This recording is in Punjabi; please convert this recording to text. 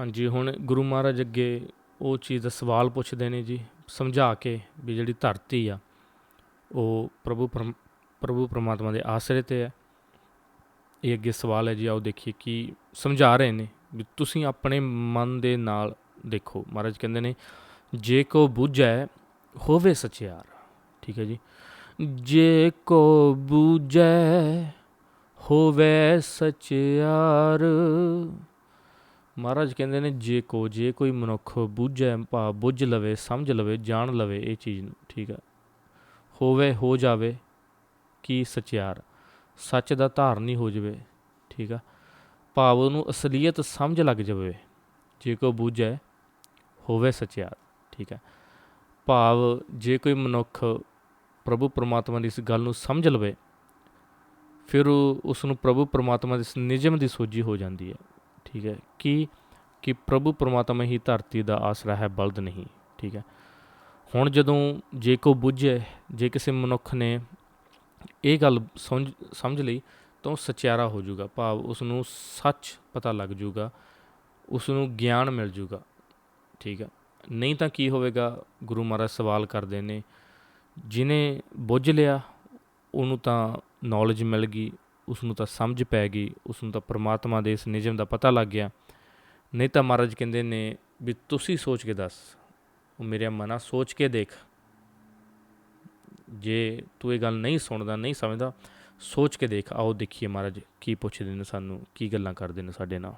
ਹਾਂਜੀ, ਹੁਣ ਗੁਰੂ ਮਹਾਰਾਜ ਅੱਗੇ ਉਹ ਚੀਜ਼ ਦਾ ਸਵਾਲ ਪੁੱਛਦੇ ਨੇ ਜੀ, ਸਮਝਾ ਕੇ ਵੀ ਜਿਹੜੀ ਧਰਤੀ ਆ, ਉਹ ਪ੍ਰਭੂ ਪਰਮ- ਪ੍ਰਭੂ ਪਰਮਾਤਮਾ ਦੇ ਆਸਰੇ ਤੇ ਹੈ ਇਹ ਅੱਗੇ ਸਵਾਲ ਹੈ ਜੀ, ਆਓ ਦੇਖੀਏ ਕਿ ਸਮਝਾ ਰਹੇ ਨੇ। ਵੀ ਤੁਸੀਂ ਆਪਣੇ ਮਨ ਦੇ ਨਾਲ ਦੇਖੋ, ਮਹਾਰਾਜ ਕਹਿੰਦੇ ਨੇ, ਜੇ ਕੋ ਬੁਝੈ, ਹੋਵੇ ਸਚਿਆਰ। ਠੀਕ ਹੈ ਜੀ। ਜੇ ਕੋ ਬੁਝੈ, ਹੋਵੇ ਸਚਿਆਰ। ਮਹਾਰਾਜ ਕਹਿੰਦੇ ਨੇ, ਜੇ ਕੋ, ਜੇ ਕੋਈ ਮਨੁੱਖ ਬੁਝੈ, ਭਾ ਬੁੱਝ ਲਵੇ, ਸਮਝ ਲਵੇ, ਜਾਣ ਲਵੇ ਇਹ ਚੀਜ਼ ਨੂੰ, ਠੀਕ ਆ। ਹੋਵੇ, ਹੋ ਜਾਵੇ, ਕੀ ਸਚਿਆਰ? ਸੱਚ ਦਾ ਧਾਰਨੀ ਹੋ ਜਾਵੇ, ਠੀਕ ਆ। ਭਾਵ ਉਹਨੂੰ ਅਸਲੀਅਤ ਸਮਝ ਲੱਗ ਜਾਵੇ, ਜੇ ਕੋ ਬੁਝੈ, ਹੋਵੇ ਸਚਿਆਰ, ਠੀਕ ਹੈ ਭਾਵ ਜੇ ਕੋਈ ਮਨੁੱਖ ਪ੍ਰਭੂ ਪਰਮਾਤਮਾ ਦੀ ਇਸ ਗੱਲ ਨੂੰ ਸਮਝ ਲਵੇ, ਫਿਰ ਉਹ ਉਸ ਨੂੰ ਪ੍ਰਭੂ ਪਰਮਾਤਮਾ ਦੀ ਇਸ ਨਿਯਮ ਦੀ ਸੋਝੀ ਹੋ ਜਾਂਦੀ ਹੈ। ਠੀਕ ਹੈ, ਕਿ ਕਿ ਪ੍ਰਭੂ ਪਰਮਾਤਮਾ ਹੀ ਧਰਤੀ ਦਾ ਆਸਰਾ ਹੈ, ਬਲਦ ਨਹੀਂ, ਠੀਕ ਹੈ। ਹੁਣ ਜਦੋਂ ਜੇ ਕੋ ਬੁੱਝੇ, ਜੇ ਕਿਸੇ ਮਨੁੱਖ ਨੇ ਇਹ ਗੱਲ ਸਮਝ ਸਮਝ ਲਈ, ਤਾਂ ਉਹ ਸਚਿਆਰਾ ਹੋ ਜਾਊਗਾ। ਭਾਵ ਉਸ ਨੂੰ ਸੱਚ ਪਤਾ ਲੱਗ ਜਾਊਗਾ ਉਸ ਨੂੰ ਗਿਆਨ ਮਿਲ ਜਾਊਗਾ, ਠੀਕ ਹੈ। ਨਹੀਂ ਤਾਂ ਕੀ ਹੋਵੇਗਾ, ਗੁਰੂ ਮਹਾਰਾਜ ਸਵਾਲ ਕਰਦੇ ਨੇ ਜਿਨੇ ਬੁੱਝ ਲਿਆ, ਉਹਨੂੰ ਤਾਂ ਨੌਲੇਜ ਮਿਲ ਗਈ ਉਸ ਨੂੰ ਤਾਂ ਸਮਝ ਪੈ ਗਈ ਉਸ ਨੂੰ ਤਾਂ ਪ੍ਰਮਾਤਮਾ ਦੇ ਇਸ ਨਿਯਮ ਦਾ ਪਤਾ ਲੱਗ ਗਿਆ। ਨਹੀਂ ਤਾਂ ਮਹਾਰਾਜ ਕਹਿੰਦੇ ਨੇ ਵੀ ਤੁਸੀਂ ਸੋਚ ਕੇ ਦੱਸ, ਉਹ ਮੇਰੇ ਮਨਾ ਸੋਚ ਕੇ ਦੇਖ। ਜੇ ਤੂੰ ਇਹ ਗੱਲ ਨਹੀਂ ਸੁਣਦਾ, ਨਹੀਂ ਸਮਝਦਾ, ਸੋਚ ਕੇ ਦੇਖ। ਆਓ ਦੇਖੀਏ ਮਹਾਰਾਜ, ਕੀ ਪੁੱਛਦੇ ਨੇ ਸਾਨੂੰ, ਕੀ ਗੱਲਾਂ ਕਰਦੇ ਨੇ ਸਾਡੇ ਨਾਲ।